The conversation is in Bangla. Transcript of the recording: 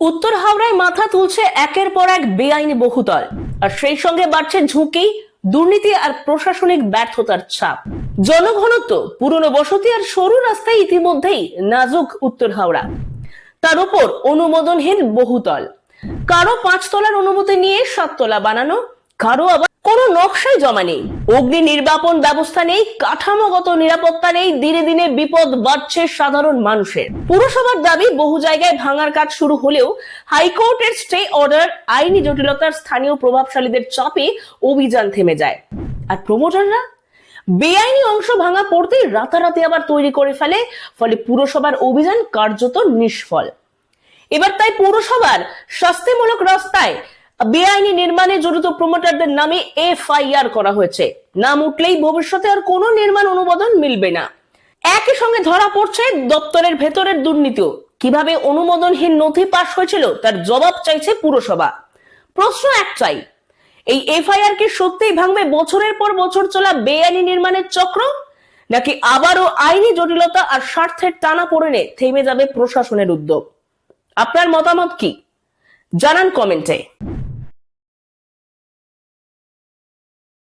উত্তর হাওড়ায় মাথা তুলছে একের পর এক বেআইনি বহুতল। আর সেই সঙ্গে বাড়ছে ঝুঁকি, দুর্নীতি আর প্রশাসনিক ব্যর্থতার ছাপ। জনঘনত্ব, পুরনো বসতি আর সরু রাস্তায় ইতিমধ্যেই নাজুক উত্তর হাওড়া। তার উপর অনুমোদনহীন বহুতল। কারও পাঁচতলার অনুমতি নিয়ে সাততলা বানানো কারও আবার কোনো নকশাই জমা নেই। অগ্নি নির্বাপন ব্যবস্থা নেই, কাঠামোগত নিরাপত্তা নেই, দিনে দিনে বিপদ বাড়ছে সাধারণ মানুষের। পুরসভার দাবি, বহু জায়গায় ভাঙার কাজ শুরু হলেও হাইকোর্টের স্টে অর্ডার, আইনি জটিলতার স্থানীয় প্রভাবশালীদের চাপে অভিযান থেমে যায়। আর প্রমোটাররা? বেআইনি অংশ ভাঙা পড়তেই রাতারাতি আবার তৈরি করে ফেলে, ফলে পুরসভার অভিযান কার্যত নিষ্ফল। এবার তাই পৌরসভার শাস্তিমূলক রাস্তায় বেআইনি নির্মাণে জড়িত প্রমোটারদের নামে এফআইআর করা হয়েছে। নাম উঠলেই ভবিষ্যতে আর কোনো নির্মাণ অনুমোদন মিলবে না। একই সঙ্গে ধরা পড়ছে দপ্তরের ভেতরের দুর্নীতিও কীভাবে অনুমোদনহীন নথি পাশ হয়েছিল তার জবাব চাইছে পুরসভা। প্রশ্ন একটাই, এই এফআইআর কি সত্যিই ভাঙবে বছরের পর বছর চলা বেআইনি নির্মাণের চক্র? নাকি আবারও আইনি জটিলতা আর স্বার্থের টানা পড়েনে থেমে যাবে প্রশাসনের উদ্যোগ? আপনার মতামত কি? জানান কমেন্টে।